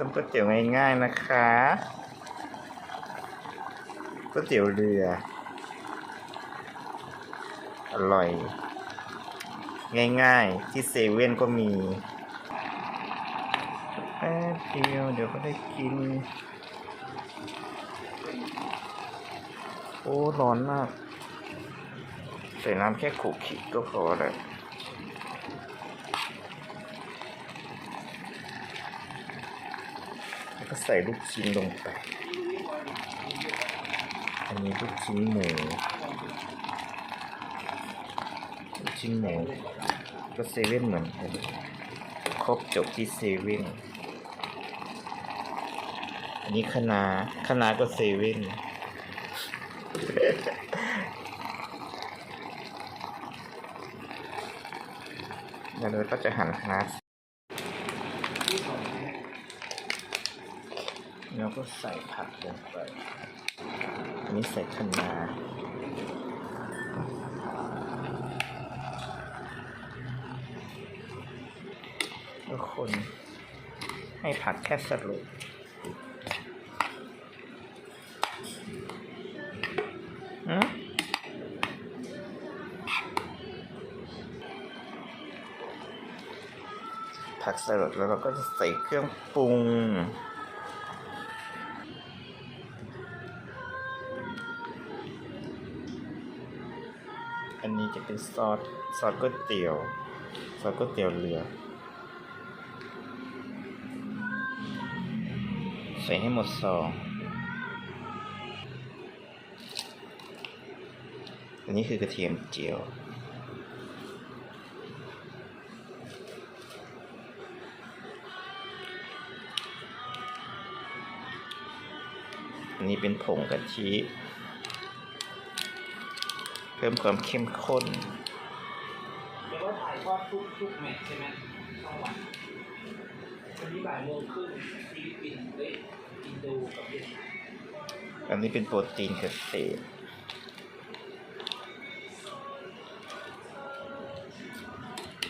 ต้มก๋วยเตี๋ยวง่ายๆนะคะก๋วยเตี๋ยวเรือ อร่อย ง่ายๆ ที่เซเว่นก็มีแป๊บเดียวเดี๋ยวก็ได้กิน โอ้ ร้อนมาก ใส่น้ำแค่ขูกขีดก็พอแล้วแล้วก็ ใส่ลูกชิ้นลงไป อันนี้ลูกชิ้นหมูลูกชิ้นหมูก็เซเว่นเหมือนกันครบจบที่เซเว่นอันนี้คณะนาคะก็เซเว่นเดี๋ยวเราก็จะหั่นคณะแล้ว ก็ใส่ผักลงไป อันนี้ใส่คะน้าแล้วคนให้ผักแค่สรุปอืมผักสลัดแล้วเราก็จะใส่เครื่องปรุง จะเป็นซอสซอสก๋วยเตี๋ยวซอสก๋วยเตี๋ยวเรือ ใส่ให้หมดซองอันนี้คือกระเทียมเจียวอันนี้เป็นผงกะทิ เพิ่มความเข้มข้นเดี๋ยวถ่ายทอดทุกทุกแมตช์ใช่ไหมช่องวันวันนี้บ่ายโมงครึ่งฟิลิปปินส์เอ้ยอินโดกับเวียดนามอันนี้เป็นโปรตีนเกษตร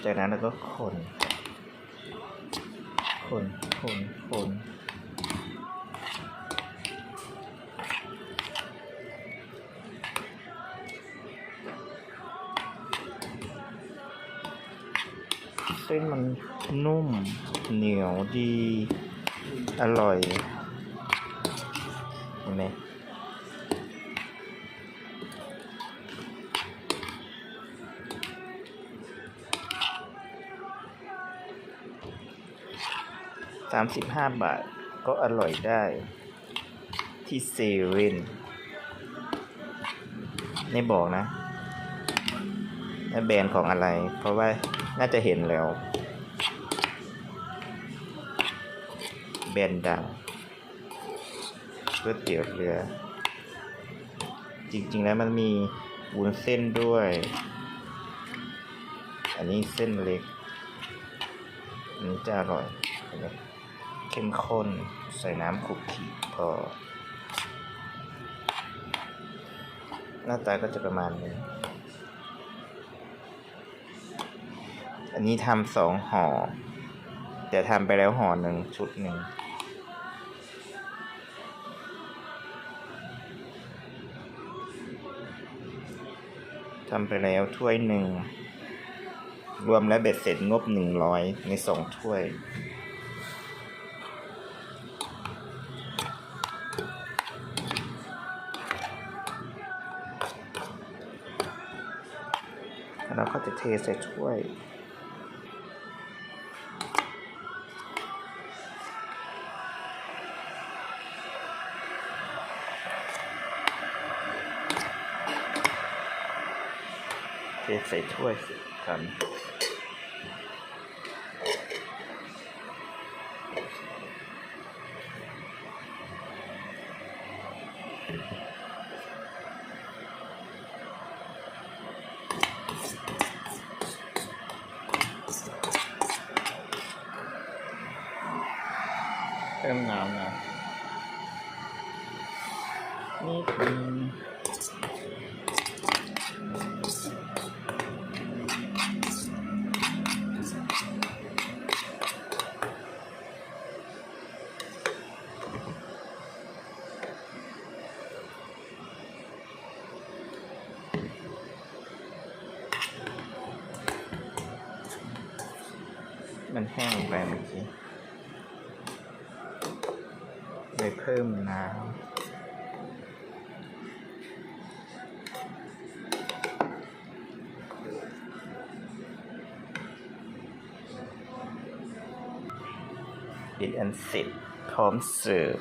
จากนั้นเราก็คน คน คน คน เส้นมันนุ่มเหนียวดี อร่อย เห็นไหมสามสิบห้าบาทก็อร่อยได้ ที่เซเว่นไม่บอกนะว่าแบรนด์ของอะไร เพราะว่า น่าจะเห็นแล้วแบนดังก๋วยเตี๋ยวเรือ จริง ๆ แล้วมันมีวุ้นเส้นด้วย อันนี้เส้นเล็ก อันนี้จะอร่อยเข้มข้นใส่น้ำขุกขีพอ หน้าตาก็จะประมาณนี้ อันนี้ทำสองห่อ แต่ทำไปแล้วห่อหนึ่งชุดหนึ่งทำไปแล้วถ้วยหนึ่ง รวมแล้วเบ็ดเสร็จงบหนึ่งร้อยในสองถ้วยแล้วเราก็จะเทใส่ถ้วย ใส่ถ้วยกันเติมน้ำนะนิดนึ มันแห้งไปเมื่อกี้เลยเพิ่มน้ำดิดอันสิบพร้อมเสิร์ฟ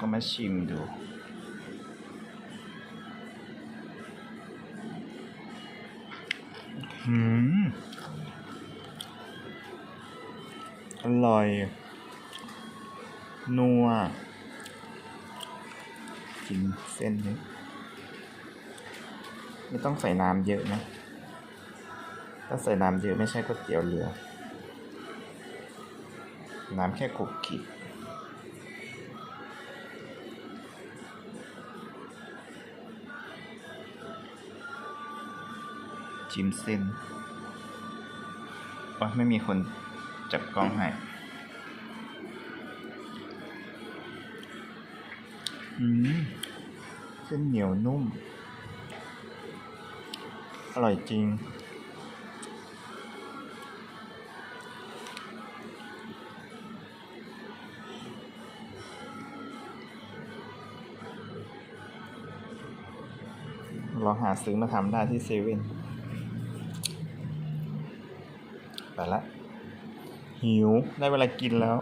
ก็มาชิมดูหืม อร่อย นัว กินเส้นนี้ ไม่ต้องใส่น้ำเยอะนะ ถ้าใส่น้ำเยอะไม่ใช่ก๋วยเตี๋ยวเรือ น้ำแค่ขลุกขลิ จิมเส้นว่าไม่มีคนจับกล้องให้อืมเส้นเหนียวนุ่ม อร่อยจริง เราหาซื้อมาทำได้ที่เซเว่น ไป ละหิวได้เวลากินแล้ว